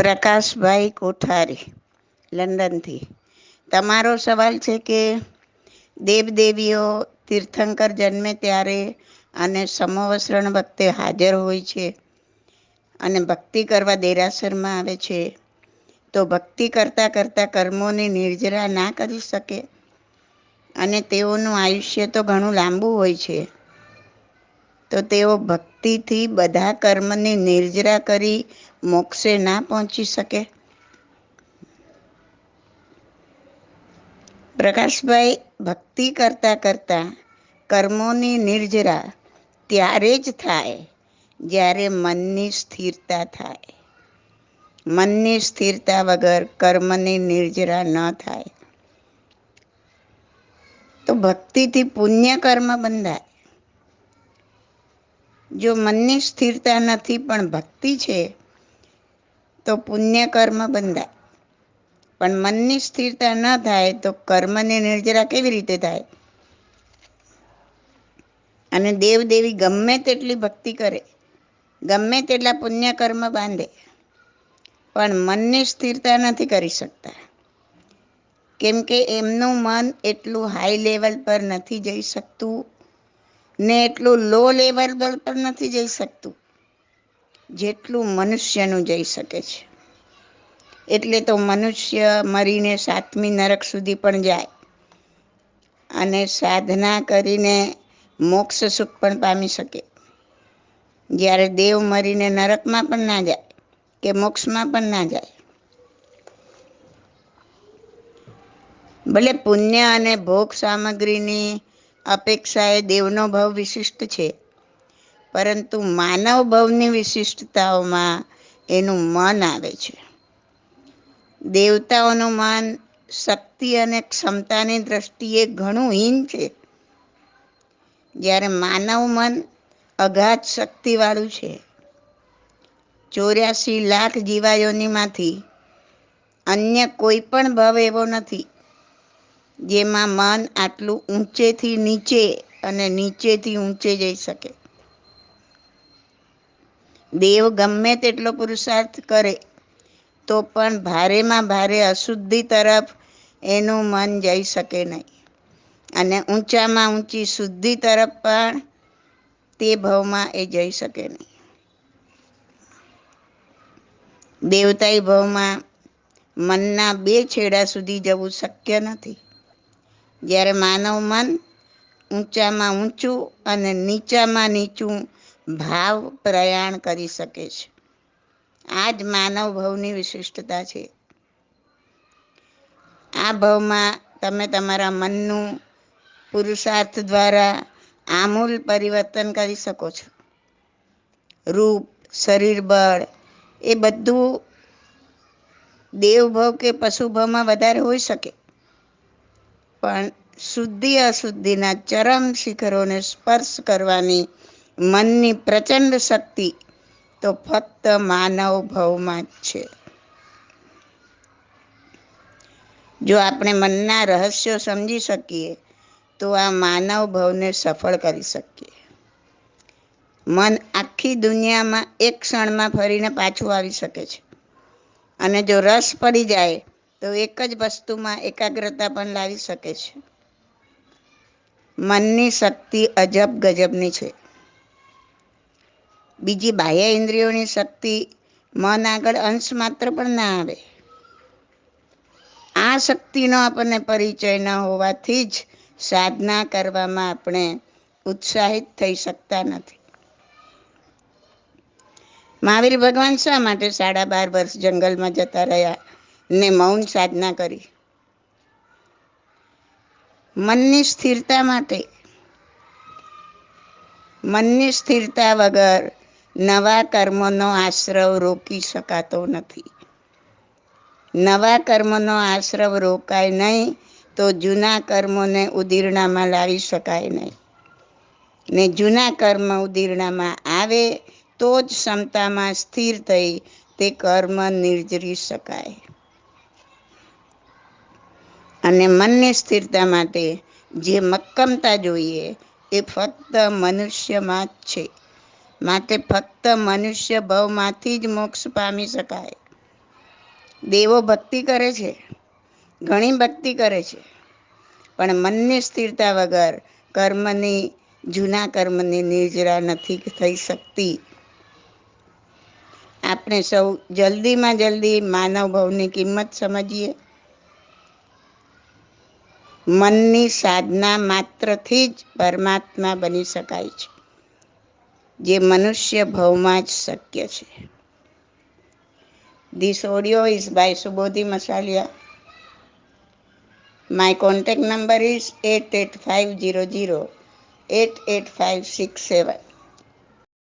પ્રકાશભાઈ કોઠારી, લંડનથી. તમારો સવાલ છે કે દેવદેવીઓ તીર્થંકર જન્મે ત્યારે અને સમોવસરણ વખતે હાજર હોય છે અને ભક્તિ કરવા દેરાસરમાં આવે છે, તો ભક્તિ કરતાં કરતાં કર્મોની નિર્જરા ના કરી શકે? અને તેઓનું આયુષ્ય તો ઘણું લાંબુ હોય છે. તો તેઓ ભક્તિથી બધા કર્મની નિર્જરા કરી મોક્ષે ના પહોંચી શકે. પ્રકાશભાઈ ભક્તિ કરતા કરતા કર્મોની નિર્જરા ત્યારે જ થાય જ્યારે મનની સ્થિરતા થાય. મનની સ્થિરતા વગર કર્મની નિર્જરા ન થાય. તો ભક્તિથી પુણ્ય કર્મ બંધાય. જો મનની સ્થિરતા નથી, પણ ભક્તિ છે, તો પુણ્ય કર્મ બંધાય. પણ મનની સ્થિરતા ન થાય, તો કર્મની નિર્જરા કેવી રીતે થાય? અને દેવદેવી ગમે તેટલી ભક્તિ કરે, ગમે તેટલા પુણ્ય કર્મ બાંધે, પણ મનની સ્થિરતા નથી કરી શકતા. કેમ કે એમનું મન એટલું હાઈ લેવલ પર નથી જઈ શકતું ને એટલું લો લેવલ પર નથી જઈ શકતું. જેટલું મનુષ્યનું જઈ શકે છે. એટલે તો મનુષ્ય મરીને સાતમી નરક સુધી પણ જાય. અને સાધના કરીને મોક્ષ સુખ પણ પામી શકે. જ્યારે દેવ મરીને નરકમાં પણ ના જાય, કે મોક્ષમાં પણ ના જાય. ભલે પુણ્ય અને ભોગ સામગ્રીની અપેક્ષાએ દેવનો ભાવ વિશિષ્ટ છે. પરંતુ માનવ ભાવની વિશિષ્ટતાઓમાં એનું મન આવે છે. દેવતાઓનું મન શક્તિ અને ક્ષમતાની દ્રષ્ટિએ ઘણું હીન છે. જ્યારે માનવ મન અગાધ શક્તિવાળું છે. ચોર્યાસી લાખ જીવાયોનીમાંથી અન્ય કોઈ પણ ભાવ એવો નથી. જેમાં મન આટલું ઊંચેથી નીચે અને નીચેથી ઊંચે જઈ શકે. દેવ ગમે તેટલો પુરુષાર્થ કરે, તો પણ ભારેમાં ભારે અશુદ્ધિ તરફ એનું મન જઈ શકે નહીં. અને ઊંચામાં ઊંચી શુદ્ધિ તરફ પણ તે ભાવમાં એ જઈ શકે નહીં. દેવતાઈ ભાવમાં મનના બે છેડા સુધી જવું શક્ય નથી. જ્યારે માનવ મન ઊંચામાં ઊંચું અને નીચામાં નીચું ભાવ પ્રયાણ કરી શકે છે. આ જ માનવ ભાવની વિશિષ્ટતા છે. આ ભાવમાં તમે તમારા મનનું પુરુષાર્થ દ્વારા આમૂલ પરિવર્તન કરી શકો છો. રૂપ, શરીર, બળ એ બધું દેવભાવ કે પશુભાવમાં વધારે હોઈ શકે. પણ શુદ્ધિ અશુદ્ધિના ચરમ શિખરોને સ્પર્શ કરવાની મનની પ્રચંડ શક્તિ તો ફક્ત માનવ ભવમાં જ છે. જો આપણે મનના રહસ્યો સમજી શકીએ, તો આ માનવ ભવને સફળ કરી શકીએ. મન આખી દુનિયામાં એક ક્ષણમાં ફરીને પાછું આવી શકે છે. અને જો રસ પડી જાય તો એક જ વસ્તુમાં એકાગ્રતા પણ લાવી શકે છે. મનની શક્તિ અજબ ગજબની છે. બીજી બાહ્ય ઇન્દ્રિયોની શક્તિ મન આગળ અંશ માત્ર પણ ના આવે. આ શક્તિનો આપણને પરિચય ન હોવાથી જ સાધના કરવામાં આપણે ઉત્સાહિત થઈ શકતા નથી. મહાવીર ભગવાન શા માટે સાડા બાર વર્ષ જંગલમાં જતા રહ્યા? ને મૌન સાધના કરી. મનની સ્થિરતા માટે, મનની સ્થિરતા વગર નવા કર્મનો આશ્રવ રોકી શકાતો નથી. નવા કર્મનો આશ્રવ રોકાય નહીં તો જૂના કર્મોને ઉદીરણામાં લાવી શકાય નહીં. ને જૂના કર્મ ઉદીરણામાં આવે તો જ ક્ષમતામાં સ્થિર થઈ તે કર્મ નિર્જરી શકાય. અને મનની સ્થિરતા માટે જે મક્કમતા જોઈએ એ ફક્ત મનુષ્યમાં જ છે. માટે ફક્ત મનુષ્ય ભવમાંથી જ મોક્ષ પામી શકાય. દેવો ભક્તિ કરે છે. ઘણી ભક્તિ કરે છે. પણ મનની સ્થિરતા વગર કર્મની, જૂના કર્મની નિર્જરા નથી થઈ શકતી. આપણે સૌ જલ્દીમાં જલ્દી માનવ ભાવની કિંમત સમજીએ. મનની સાધના માત્રથી જ પરમાત્મા બની શકાય છે. જે મનુષ્ય ભવમાં જ શક્ય છે. This audio is by Subodhi Masaliya my contact number is eight eight five zero zero eight eight five six seven